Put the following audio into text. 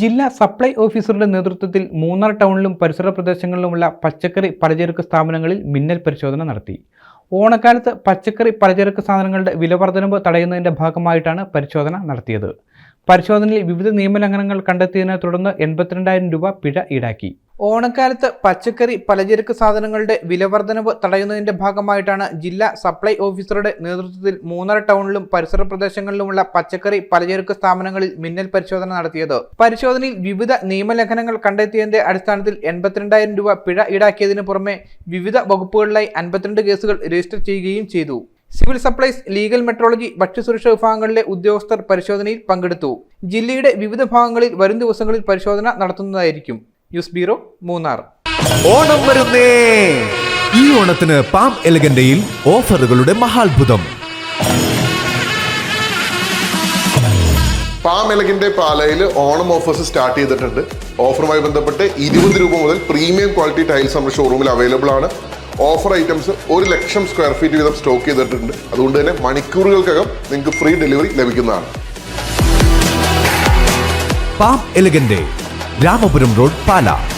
ജില്ലാ സപ്ലൈ ഓഫീസറുടെ നേതൃത്വത്തിൽ മൂന്നാർ ടൗണിലും പരിസര പ്രദേശങ്ങളിലുമുള്ള പച്ചക്കറി പലചരക്ക് സ്ഥാപനങ്ങളിൽ മിന്നൽ പരിശോധന നടത്തി. ഓണക്കാലത്ത് പച്ചക്കറി പലചരക്ക് സാധനങ്ങളുടെ വിലവർദ്ധനവ് തടയുന്നതിന്റെ ഭാഗമായിട്ടാണ് പരിശോധന നടത്തിയത്. പരിശോധനയിൽ വിവിധ നിയമലംഘനങ്ങൾ കണ്ടെത്തിയതിനെ തുടർന്ന് എൺപത്തിരണ്ടായിരം രൂപ പിഴ ഈടാക്കി. ഓണക്കാലത്ത് പച്ചക്കറി പലചരക്ക് സാധനങ്ങളുടെ വിലവർദ്ധനവ് തടയുന്നതിന്റെ ഭാഗമായിട്ടാണ് ജില്ലാ സപ്ലൈ ഓഫീസറുടെ നേതൃത്വത്തിൽ മൂന്നര ടൗണിലും പരിസര പ്രദേശങ്ങളിലുമുള്ള പച്ചക്കറി പലചരക്ക് സ്ഥാപനങ്ങളിൽ മിന്നൽ പരിശോധന നടത്തിയത്. പരിശോധനയിൽ വിവിധ നിയമലംഘനങ്ങൾ കണ്ടെത്തിയതിന്റെ അടിസ്ഥാനത്തിൽ എൺപത്തിരണ്ടായിരം രൂപ പിഴ ഈടാക്കിയതിനു പുറമെ വിവിധ വകുപ്പുകളിലായി അൻപത്തിരണ്ട് കേസുകൾ രജിസ്റ്റർ ചെയ്യുകയും ചെയ്തു. സിവിൽ സപ്ലൈസ് ലീഗൽ മെട്രോളജി ഭക്ഷ്യസുരക്ഷാ വിഭാഗങ്ങളിലെ ഉദ്യോഗസ്ഥർ പരിശോധനയിൽ പങ്കെടുത്തു. ജില്ലയുടെ വിവിധ ഭാഗങ്ങളിൽ വരും ദിവസങ്ങളിൽ പരിശോധന നടത്തുന്നതായിരിക്കും. News bureau Munnar. ഓണം വരുന്നേ. ഈ ഓണത്തിന് പാം എലഗന്റയിൽ ഓഫറുകളുടെ മഹാത്ഭുതം. പാം എലഗിന്റെ പാലയിൽ ഓണം ഓഫേഴ്സ് സ്റ്റാർട്ട് ചെയ്തിട്ടുണ്ട്. ഓഫറുമായി ബന്ധപ്പെട്ട് ഇരുപത് രൂപ മുതൽ പ്രീമിയം ക്വാളിറ്റി ടൈൽസ് നമ്മുടെ ഷോറൂമിൽ അവൈലബിൾ ആണ്. ഓഫർ ഐറ്റംസ് ഒരു ലക്ഷം സ്ക്വയർ ഫീറ്റ് വീതം സ്റ്റോക്ക് ചെയ്തിട്ടുണ്ട്. അതുകൊണ്ട് തന്നെ മണിക്കൂറുകൾക്കകം നിങ്ങൾക്ക് ഫ്രീ ഡെലിവറി ലഭിക്കുന്നതാണ്. പാം എലഗന്റെ രാമപുരം റോഡ് പാല.